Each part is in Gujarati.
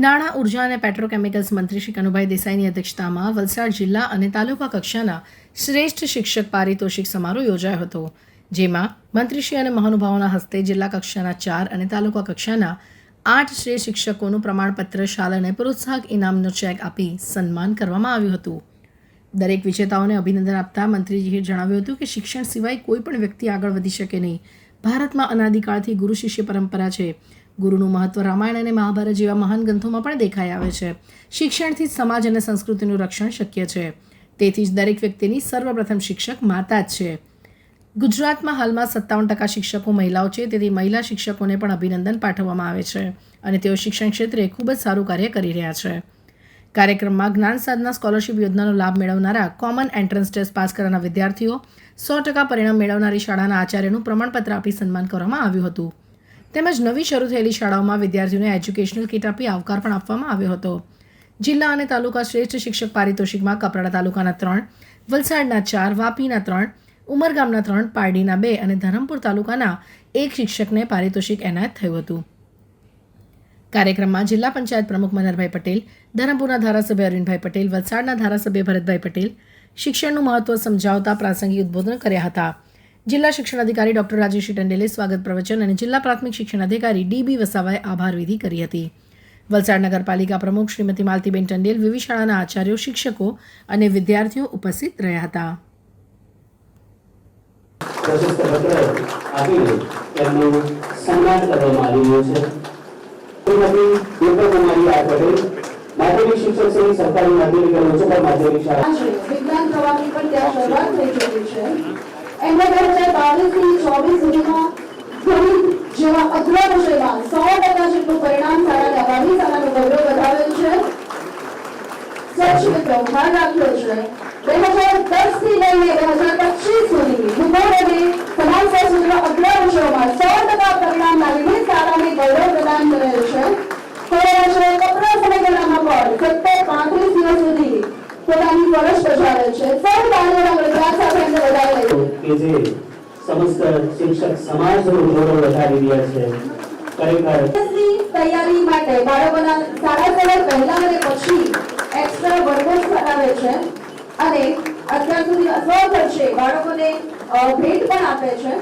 નાણાં, ઊર્જા અને પેટ્રોકેમિકલ્સ મંત્રી શ્રી કનુભાઈ દેસાઈની અધ્યક્ષતામાં વલસાડ જિલ્લા અને તાલુકા કક્ષાના શ્રેષ્ઠ શિક્ષક પારિતોષિક સમારોહ યોજાયો હતો, જેમાં મંત્રીશ્રી અને મહાનુભાવોના હસ્તે જિલ્લા કક્ષાના ચાર અને તાલુકા કક્ષાના આઠ શ્રેષ્ઠ શિક્ષકોનું પ્રમાણપત્ર શાલ અને પ્રોત્સાહક ઇનામનો ચેક આપી સન્માન કરવામાં આવ્યું હતું. દરેક વિજેતાઓને અભિનંદન આપતા મંત્રીજીએ જણાવ્યું હતું કે શિક્ષણ સિવાય કોઈ પણ વ્યક્તિ આગળ વધી શકે નહીં. ભારતમાં અનાદિકાળથી ગુરુ શિષ્ય પરંપરા છે. ગુરુનું મહત્વ રામાયણ અને મહાભારત જેવા મહાન ગ્રંથોમાં પણ દેખાઈ આવે છે. શિક્ષણથી જ સમાજ અને સંસ્કૃતિનું રક્ષણ શક્ય છે. તેથી જ દરેક વ્યક્તિની સર્વપ્રથમ શિક્ષક માતા જ છે. ગુજરાતમાં હાલમાં સત્તાવન ટકા શિક્ષકો મહિલાઓ છે, તેથી મહિલા શિક્ષકોને પણ અભિનંદન પાઠવવામાં આવે છે અને તેઓ શિક્ષણ ક્ષેત્રે ખૂબ જ સારું કાર્ય કરી રહ્યા છે. કાર્યક્રમમાં જ્ઞાન સાધના, સ્કોલરશિપ યોજનાનો લાભ મેળવનારા કોમન એન્ટ્રન્સ ટેસ્ટ પાસ કરનારા વિદ્યાર્થીઓ સો ટકા પરિણામ મેળવનારી શાળાના આચાર્યનું પ્રમાણપત્ર આપી સન્માન કરવામાં આવ્યું હતું. તેમજ નવી શરૂ થયેલી શાળાઓમાં વિદ્યાર્થીઓને એજ્યુકેશનલ કીટ આપી આવકાર પણ આપવામાં આવ્યો હતો. જિલ્લા અને તાલુકા શ્રેષ્ઠ શિક્ષક પારિતોષિકમાં કપરાડા તાલુકાના ત્રણ, વલસાડના ચાર, વાપીના ત્રણ, ઉમરગામના ત્રણ, પારડીના બે અને ધરમપુર તાલુકાના એક શિક્ષકને પારિતોષિક એનાયત થયું હતું. કાર્યક્રમમાં જિલ્લા પંચાયત પ્રમુખ મનહરભાઈ પટેલ, ધરમપુરના ધારાસભ્ય અરવિંદભાઈ પટેલ, વલસાડના ધારાસભ્ય ભરતભાઈ પટેલ શિક્ષણનું મહત્વ સમજાવતા પ્રાસંગિક ઉદ્બોધન કર્યા હતા. જિલ્લા શિક્ષણ અધિકારી ડોક્ટર રાજેશ ટંડેલે સ્વાગત પ્રવચન અને જિલ્લા પ્રાથમિક શિક્ષણ અધિકારી ડીબી વસાવાએ આભાર વિધિ કરી હતી. વલસાડ નગરપાલિકા પ્રમુખ શ્રીમતી માલતીબેન ટંડેલ વિવિધ શાળાના આચાર્યો શિક્ષકો અને વિદ્યાર્થીઓ ઉપસ્થિત રહ્યા હતા. સન્માન કરવામાં આવી રહ્યું છે. શ્રીમતી દીપકકુમારી આર પટેલ માધ્યમિક શિક્ષક શ્રી સરકારી માધ્યમિક અને ઉચ્ચતર માધ્યમિક શાળા. છે વિજ્ઞાન પ્રવાહની પણ ત્યાં શરૂઆત થઈ ચૂકી છે. એમણે બે હજાર બાવીસથી ચોવીસ સુધીમાં જેવા સો ટકા જેટલું પરિણામ સારા લાવી સારાનું ગૌરવ વધારેલ છે. રાખ્યો છે બે હજાર દસથી લઈને બે હજાર પચીસ સુધી ભૂગોળ અને સમાજશાસ્ત્ર સુધીના અઘરા વિષયોમાં સો ટકા પરિણામ લાવીને સારાને ગૌરવ પ્રદાન કરેલ છે થોડા વર્ષે કપરા સમયગાળામાં પણ સત્તર પાંત્રીસ દિવસ સુધી પોતાની ફરજ બજાવે છે સૌ કાર્યોના પ્રચાર સાથે એમને વધારે કે જે સમસ્ત શિક્ષક સમાજનું ગૌરવ વધારી રહ્યા છે. ખરેખર તૈયારી માટે બાળકોના સાડા સવાર પહેલા અને પછી એક્સ્ટ્રા વર્ગો કરાવે છે અને અત્યાર સુધી સ્વખર્ચે બાળકોને ભેટ પણ આપે છે.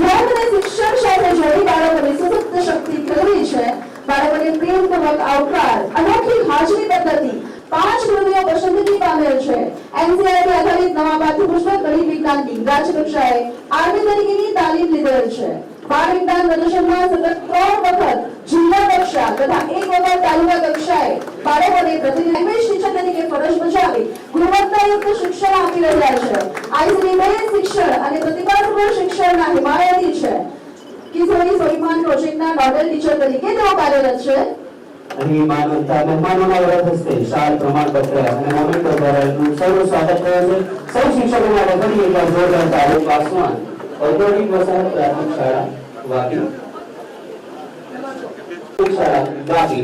યોગ અને શિક્ષણ સાથે જોડી બાળકોની સુસુપ્ત શક્તિ કેળવી છે. બાળકોને પ્રેમપૂર્વક આવકાર, અનોખી હાજરી પદ્ધતિ પાંચ કૃતિઓ પસંદગી પામેલ છે. એનસીઆરટી આધારિત નવા પાઠ્યપુસ્તક ગણિત વિજ્ઞાનની રાજ્ય કક્ષાએ આર્મી તરીકેની તાલીમ લીધેલ છે. બાળ વિજ્ઞાન પ્રદર્શનમાં સતત ત્રણ વખત જિલ્લા કક્ષા તથા એક વખત તાલુકા કક્ષાએ બાળકોને પ્રતિનિધિ ટીચર તરીકે ફરજ બજાવી ગુણવત્તાયુક્ત શિક્ષણ આપી રહ્યા છે. આઈસીડી શિક્ષણ અને પ્રતિભાસભર શિક્ષણના હિમાયતી છે. કિશોરી સોઈમાન પ્રોજેક્ટના નોડલ ટીચર તરીકે તેઓ કાર્યરત છે. અહીં માનવતા મહેમાનોના વરદ હસ્તે શાલ પ્રમાણપત્ર અને મોમેન્ટો દ્વારા એમનું સૌનું સ્વાગત થયું છે સૌ શિક્ષકો માટે ફરી એકવાર જોરદાર તાળીઓ પાસમાં ઔદ્યોગિક વસાહત પ્રાથમિક શાળા વાપી શાળા વાપી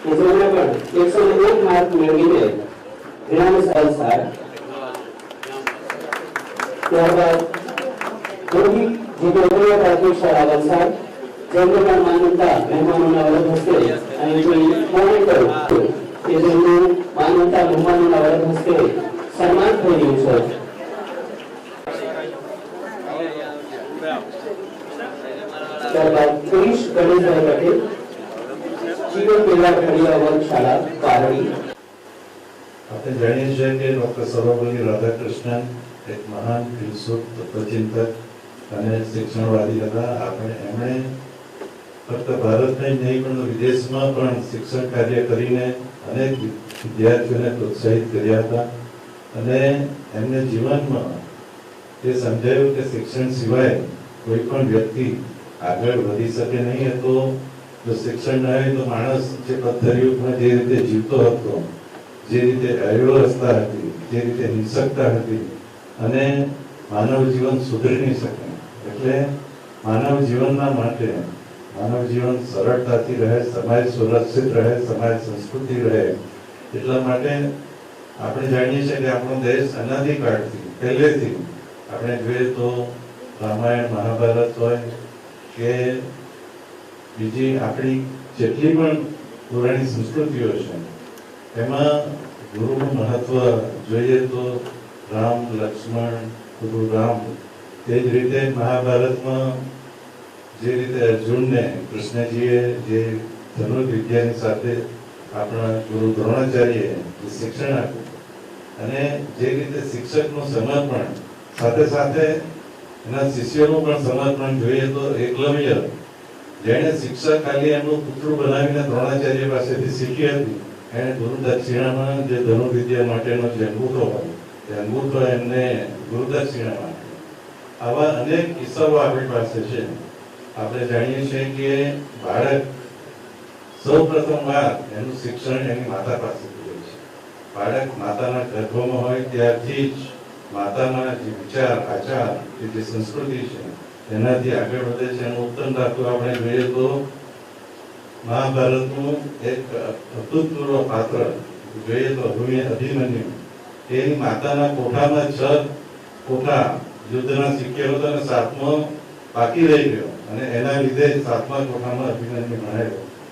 કે જેમણે પણ એકસો ને એક માર્ક મેળવીને ગ્રામ સંસાર ત્યારબાદ યોગી જીતેન્દ્રિય પ્રાથમિક શાળા વલસાડ પણ માનવતા મહેમાનોના વરદ હશે અને મોનિટર કે જેમનું માનવતા મહેમાનોના વરદ હશે સન્માન થઈ રહ્યું છે રાધાકૃષ્ણન એક મહાન ફિલસૂફ તત્વચિંતક અને શિક્ષણવાદી હતા. આપણે એમણે ફક્ત ભારતને જ નહીં, પણ વિદેશમાં પણ શિક્ષણ કાર્ય કરીને અનેક વિદ્યાર્થીઓને પ્રોત્સાહિત કર્યા હતા. અને એમને જીવનમાં એ સમજાયું કે શિક્ષણ સિવાય કોઈ પણ વ્યક્તિ આગળ વધી શકે નહીં તો જો શિક્ષણ ન હોય તો માણસ જે પથ્થરયુગમાં જે રીતે જીવતો હતો, જે રીતે અવ્યવસ્થા હતી, જે રીતે હિંસકતા હતી, અને માનવ જીવન સુધરી નહીં શકે. એટલે માનવ જીવનના માટે માનવ જીવન સરળતાથી રહે સમાજ સુરક્ષિત રહે સમાજ સંસ્કૃતિ રહે. એટલા માટે આપણે જાણીએ છીએ કે આપણો દેશ અનાદિકાળથી પહેલેથી આપણે જોઈએ તો રામાયણ, મહાભારત હોય કે બીજી આપણી જેટલી પણ પુરાણી સંસ્કૃતિઓ છે, એમાં ગુરુનું મહત્વ જોઈએ તો રામ, લક્ષ્મણ ગુરુ રામ તે જ રીતે મહાભારતમાં જે રીતે અર્જુનને કૃષ્ણજીએ જે ધનુર્વિદ્યાની સાથે આપણા ગુરુ દ્રોણાચાર્ય શિક્ષણ આપ્યું અને જે રીતે શિક્ષકનું સમર્પણ, સાથે સાથે એના શિષ્યોનું પણ સમર્પણ જોઈએ તો એકલવ્ય જેણે શિક્ષક ખાલી એમનું પુત્ર બનાવીને દ્રોણાચાર્ય પાસેથી શીખી હતી. એણે ગુરુ દક્ષિણામાં જે ધનુર્વિદ્યા માટેનો જે અંગૂઠો હોય તે અંગૂઠો એમને ગુરુ દક્ષિણામાં આવા અનેક કિસ્સાઓ આપણી પાસે છે. આપણે જાણીએ છીએ કે બાળક સૌ પ્રથમ એનું શિક્ષણ એની માતા પાસેથી લે છે. બાળક માતાના ગર્ભમાં હોય ત્યારથી જ માતાના જે વિચાર, આચાર કે જે સંસ્કૃતિ છે, એનાથી આગળ વધે છે. એનું ઉત્તમ દાખલો આપણે જોઈએ તો મહાભારતનું એક અભૂતપૂર્વ પાત્ર જોઈએ તો અભિમન્યુ. એની માતાના કોઠામાં છ કોઠા, યુદ્ધના શીખ્યો હતા અને સાતમો બાકી રહી ગયો. અને એના લીધે સાતમા કોઠામાં અભિનંદન ભણાયો